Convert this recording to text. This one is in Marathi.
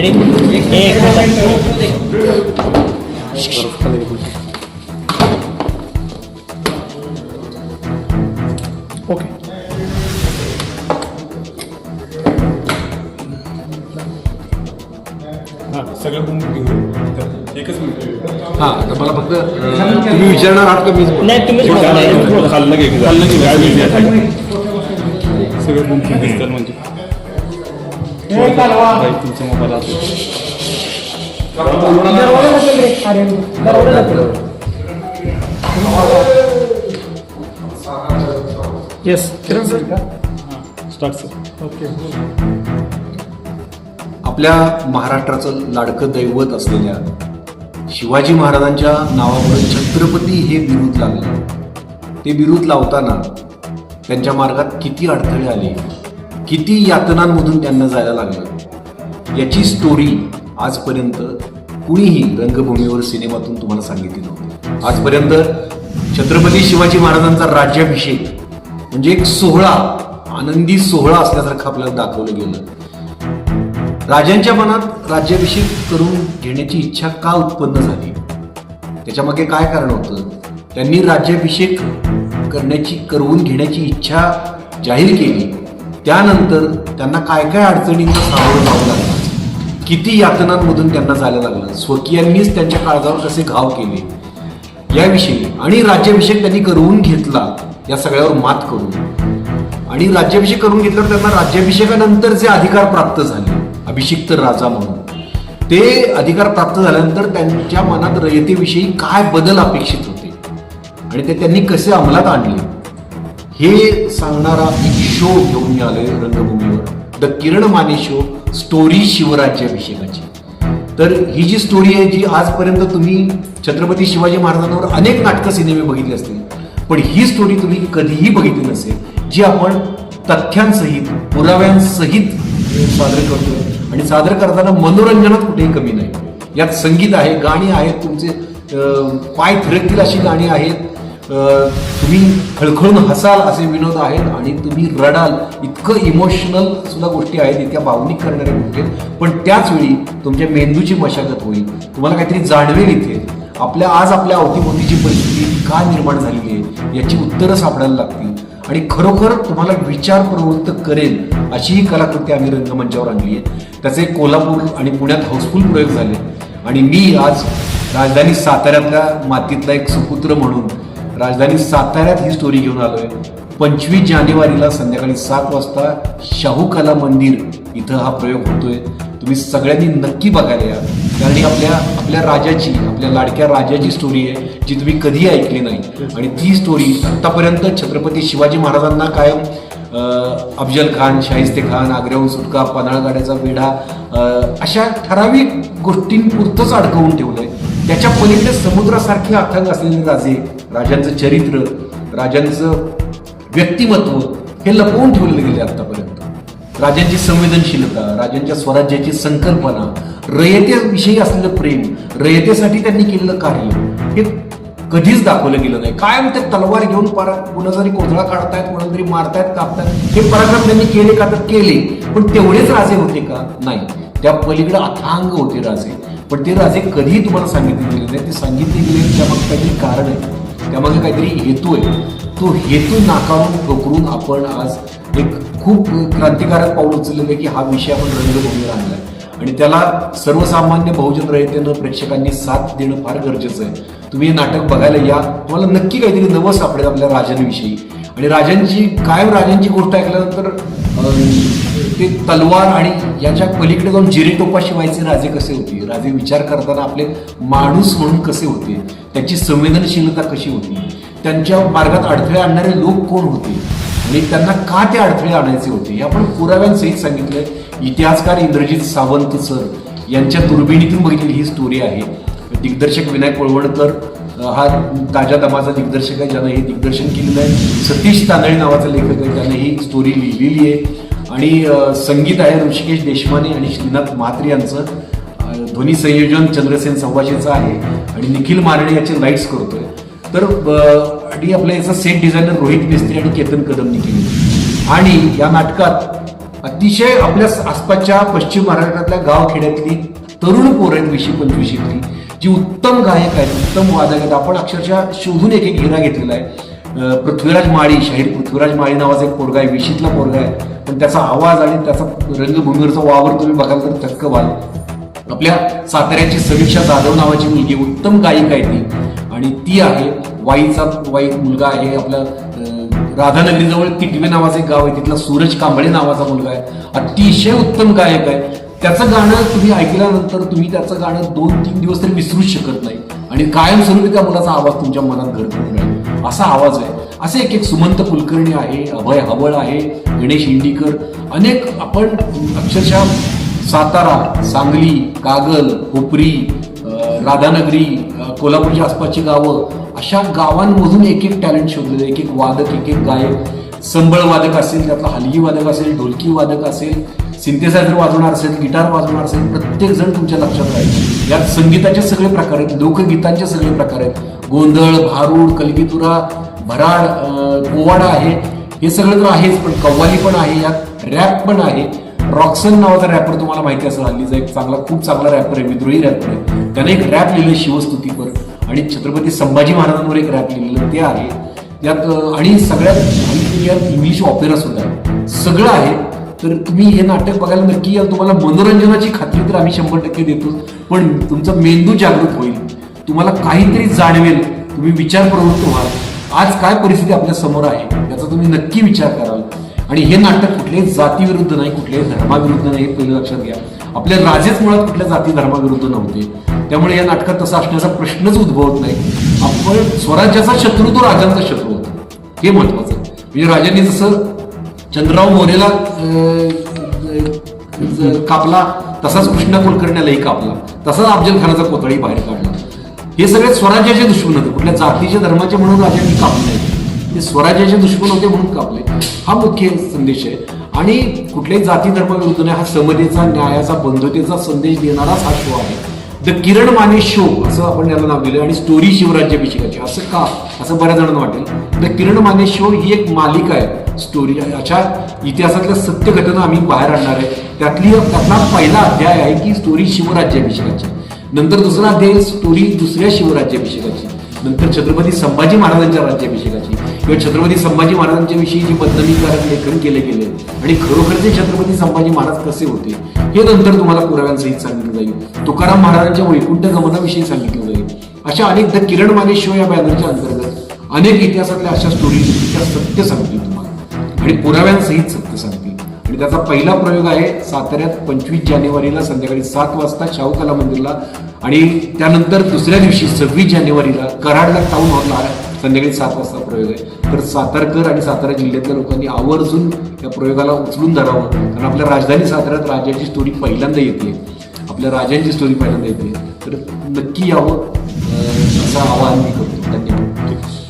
रेडी एक ओके हां सगळं बघून एकच मिनिट हा तर मला फक्त तुम्ही विचारणार आहात का बोलू? नाही. खाल्लं की मिळते सगळं म्हणजे तुमचा मोबाईल आता yes Kiran sir start sir okay आपल्या महाराष्ट्राचं लाडकं दैवत असलेल्या शिवाजी महाराजांच्या नावावर छत्रपती हे बिरुद लागलं ते बिरुद लावताना त्यांच्या मार्गात किती अडथळे आले? किती यातनांमधून त्यांना जायला लागलं? याची स्टोरी आजपर्यंत कुणीही रंगभूमीवर सिनेमातून तुम्हाला सांगितली नव्हती. आजपर्यंत छत्रपती शिवाजी महाराजांचा राज्याभिषेक म्हणजे एक सोहळा आनंदी सोहळा असल्यासारखं आपल्याला दाखवलं गेलं. राजांच्या मनात राज्याभिषेक करून घेण्याची इच्छा का उत्पन्न झाली? त्याच्यामागे काय कारण होतं? त्यांनी राज्याभिषेक करण्याची करवून घेण्याची इच्छा जाहीर केली. त्यानंतर त्यांना काय काय अडचणींना सामोरं जावं लागलं? किती यातनांमधून त्यांना जायला लागलं? स्वकीयांनीच त्यांच्या काळजावर कसे घाव केले? याविषयी आणि राज्याभिषेक त्यांनी करवून घेतला या सगळ्यावर मात करून. आणि राज्याभिषेक करून घेतल्यावर त्यांना राज्याभिषेकानंतर जे अधिकार प्राप्त झाले अभिषिक्त राजा म्हणून ते अधिकार प्राप्त झाल्यानंतर त्यांच्या मनात रयतेविषयी काय बदल अपेक्षित होते? आणि ते त्यांनी कसे अंमलात आणले? हे सांगणारा एक शो घेऊन मी आलोय रंगभूमीवर. The Kiran Mane show story शिवराज्याभिषेकाची तर ही जी स्टोरी आहे जी आजपर्यंत तुम्ही छत्रपती शिवाजी महाराजांवर अनेक नाटकं सिनेमे बघितले असतील पण ही स्टोरी तुम्ही कधीही बघितली नसेल जी आपण तथ्यांसहित पुराव्यांसहित सादर करतो आणि सादर करताना मनोरंजनात कुठेही कमी नाही. यात संगीत आहे गाणी आहेत तुमचे पाय थिरकतील अशी गाणी आहेत. तुम्ही खळखळून हसाल असे विनोद आहेत आणि तुम्ही रडाल इतकं इमोशनल सुद्धा गोष्टी आहेत इतक्या भावनिक करणाऱ्या गोष्टी आहेत. पण त्याचवेळी तुमच्या मेंदूची मशागत होईल. तुम्हाला काहीतरी जाणवेल इथे. आपल्या आज आपल्या अवतीभोवतीची परिस्थिती का निर्माण झालेली आहे याची उत्तरं सापडायला लागतील. आणि खरोखर तुम्हाला विचार प्रवृत्त करेल अशी ही कलाकृती आम्ही रंगमंचावर आणली आहे त्याचे कोल्हापूर आणि पुण्यात हाऊसफुल प्रयोग झाले. आणि मी आज राजधानी साताऱ्यातल्या मातीतला एक सुपुत्र म्हणून राजधानी साताऱ्यात ही स्टोरी घेऊन आलोय. पंचवीस जानेवारीला संध्याकाळी सात वाजता शाहू कला मंदिर इथं हा प्रयोग होतोय. तुम्ही सगळ्यांनी नक्की बघायला या. कारण ही आपल्या आपल्या राजाची आपल्या लाडक्या राजाची स्टोरी आहे जी तुम्ही कधी ऐकली नाही. आणि ती स्टोरी आतापर्यंत छत्रपती शिवाजी महाराजांना कायम अफजल खान शाहिस्ते खान आग्र्याहून सुटका पन्हाळगाड्याचा वेढा अशा ठराविक गोष्टींपुरतंच अडकवून ठेवलंय. त्याच्या पलीकडे समुद्रासारखे अथंग असलेले राजे राजांचं चरित्र राजांचं व्यक्तिमत्व हे लपवून ठेवले गेले आतापर्यंत. राजांची संवेदनशीलता राजांच्या स्वराज्याची संकल्पना रयतेविषयी असलेलं प्रेम रयतेसाठी त्यांनी केलेलं कार्य हे कधीच दाखवलं गेलं नाही. कायम ते तलवार घेऊन परा कुणा जरी कोथळा काढतायत कोणाला तरी मारतायत कापतायत. हे पराक्रम त्यांनी केले का तर केले पण तेवढेच राजे होते का? नाही. त्या पलीकडे अथांग होते राजे. पण ते राजे कधीही तुम्हाला सांगितले गेले नाही. ते सांगितले गेले त्यामागे काहीतरी कारण आहे त्यामागे काहीतरी हेतू आहे. तो हेतू नाकारून ठोकरून आपण आज एक खूप क्रांतिकारक पाऊल उचललेलं आहे की हा विषय आपण रंगभूमीवर आहे आणि त्याला सर्वसामान्य बहुजन रयतेनं प्रेक्षकांनी साथ देणं फार गरजेचं आहे. तुम्ही हे नाटक बघायला या. तुम्हाला नक्की काहीतरी नवं सापडेल आपल्या राजांविषयी. आणि राजांची कायम राजांची गोष्ट ऐकल्यानंतर ते तलवार आणि याच्या पलीकडे जाऊन जिरेटोपा शिवायचे राजे कसे होते? राजे विचार करताना आपले माणूस म्हणून कसे होते? त्याची संवेदनशीलता कशी होती? त्यांच्या मार्गात अडथळे आणणारे लोक कोण होते? आणि त्यांना का ते अडथळे आणायचे होते? हे आपण पुराव्यांसहित सांगितलंय. इतिहासकार इंद्रजित सावंत सर यांच्या दुर्बिणीतून बघितलेली ही स्टोरी आहे. दिग्दर्शक विनायक कोळवणकर हा ताज्या दमाचा दिग्दर्शक आहे ज्यानं हे दिग्दर्शन केलेलं आहे. सतीश तांदळे नावाचा लेखक आहे त्यानं ही स्टोरी लिहिलेली आहे. आणि संगीत आहे ऋषिकेश देशमाने आणि श्रीनाथ म्हात्रे यांचं. ध्वनी संयोजन चंद्रसेन सव्वाशेचं आहे आणि निखिल मारडे याचे लाईट्स करतोय. तर आणि आपल्या याचा सेट डिझायनर रोहित मिस्त्री आणि केतन कदमनी केली. आणि या नाटकात अतिशय आपल्या आसपासच्या पश्चिम महाराष्ट्रातल्या गावखेड्यातली तरुण पोरं आहेत वीसशे पंचवीशीतली जी उत्तम गायक आहेत उत्तम वादक आहेत. आपण अक्षरशः शोधून एक एक हिरा घेतलेला आहे. पृथ्वीराज माळी शाहीर पृथ्वीराज माळी नावाचा एक पोरगा आहे विशीतला पोरगा आहे. पण त्याचा आवाज आणि त्याचा रंगभूमीवरचा वावर तुम्ही बघाल तर थक्क व्हाल आपल्या साताऱ्याची समीक्षा जाधव नावाची मुलगी उत्तम गायिका आहे ती. आणि ती आहे वाईचा वाई मुलगा आहे आपला राधानगरीजवळ तिटवे नावाचं एक गाव आहे तिथला सूरज कांबळे नावाचा मुलगा आहे. अतिशय उत्तम गायक आहे. त्याचं गाणं तुम्ही ऐकल्यानंतर तुम्ही त्याचं गाणं दोन तीन दिवस तरी विसरूच शकत नाही. आणि कायमस्वरूपी त्या मुलाचा आवाज तुमच्या मनात घर करून असा आवाज आहे. असे एक एक सुमंत कुलकर्णी आहे अभय हबळ आहे गणेश इंडीकर अनेक आपण अक्षरशः सातारा सांगली कागल कोपरी राधानगरी कोल्हापूरच्या आसपासची गावं अशा गावांमधून एक एक टॅलेंट शोधलेलं एक एक वादक एक एक गायक. संबळ वादक असेल त्यातला हलगी वादक असेल ढोलकी वादक असेल सिंथेसायझर वाजवणार असेल गिटार वाजवणार असेल प्रत्येक जण तुमच्या लक्षात राहील. यात संगीताचे सगळे प्रकार आहेत लोकगीतांचे सगळे प्रकार आहेत. गोंधळ भारूड कलगीतुरा भराड पोवाडा आहे. हे सगळं तर आहेच पण कव्वाली पण आहे यात रॅप पण आहे. रॉक्सन नावाचा रॅपर तुम्हाला माहिती असेल हल्लीचा एक चांगला खूप चांगला रॅपर आहे विद्रोही रॅपर आहे. त्याने एक रॅप लिहिलं शिवस्तुतीवर. आणि छत्रपती संभाजी महाराजांवर एक रॅप लिहिलेलं ते आहे. यात आणि सगळ्यात यात इंग्लिश ऑपेरा सुद्धा आहे. सगळं आहे. तर तुम्ही हे नाटक बघायला नक्की याल तुम्हाला मनोरंजनाची खात्री तर आम्ही शंभर टक्के देतो. पण तुमचा मेंदू जागृत होईल. तुम्हाला काहीतरी जाणवेल. तुम्ही विचार प्रवृत्त व्हाल आज काय परिस्थिती आपल्यासमोर आहे याचा तुम्ही नक्की विचार कराल. आणि हे नाटक कुठल्याही जातीविरुद्ध नाही कुठल्याही धर्माविरुद्ध नाही हे पहिलं लक्षात घ्या. आपले राजेच मुळात कुठल्या जाती धर्माविरुद्ध नव्हते. त्यामुळे या नाटकात तसा असण्याचा प्रश्नच उद्भवत नाही. आपण स्वराज्याचा शत्रू तो राजांचा शत्रू होता. हे महत्वाचं म्हणजे राजांनी जसं चंद्रराव मोरेला कापला तसाच कृष्णा कुलकर्ण्यालाही कापला. तसाच अफजल खानाचा कोतळी बाहेर काढला. हे सगळे स्वराज्याचे दुश्मन होते. कुठल्या जातीचे धर्माचे म्हणून राजांनी कापले. ते स्वराज्याचे दुश्मन होते म्हणून कापले. हा मुख्य संदेश आहे. आणि कुठल्याही जाती धर्माविरुद्ध नाही हा समतेचा न्यायाचा बंधुतेचा संदेश देणाराच हा शो आहे. द किरण माने शो असं आपण याला नाव दिलं आणि स्टोरी शिवराज्याभिषेकाची असं का? असं बऱ्याच जणांना वाटेल. द किरण माने शो ही एक मालिका आहे. स्टोरी अशा इतिहासातल्या सत्य घटना आम्ही बाहेर आणणार आहे. त्यातली त्यातला पहिला अध्याय आहे की स्टोरी शिवराज्याभिषेकाची नंतर दुसरा अध्याय स्टोरी दुसऱ्या शिवराज्याभिषेकाची. नंतर छत्रपती संभाजी महाराजांच्या राज्याभिषेकाची. किंवा छत्रपती संभाजी महाराजांच्या विषयी जी बदनामीकारक लेखन केले गेले आणि खरोखर ते छत्रपती संभाजी महाराज कसे होते हे नंतर तुम्हाला पुराव्यांसहित सांगितलं जाईल. तुकाराम महाराजांच्या वैकुंठ गमनाविषयी सांगितलं जाईल. अशा अनेक द किरण माने या बॅनरच्या अंतर्गत अनेक इतिहासातल्या अशा स्टोरी त्या सत्य सांगतील तुम्हाला. आणि पुराव्यांसहित सत्य सांगतील. आणि त्याचा पहिला प्रयोग आहे साताऱ्यात पंचवीस जानेवारीला संध्याकाळी सात वाजता शाहू कला मंदिरला आणि त्यानंतर दुसऱ्या दिवशी सव्वीस जानेवारीला कराडला टाऊन हॉलला संध्याकाळी सात वाजता प्रयोग आहे. तर सातारकर आणि सातारा जिल्ह्यातल्या लोकांनी आवर्जून या प्रयोगाला उचलून धरावं. कारण आपल्या राजधानी साताऱ्यात राजाची स्टोरी पहिल्यांदा येते आपल्या राजांची स्टोरी पहिल्यांदा येते तर नक्की यावं असं आवाहन मी करतो. धन्यवाद.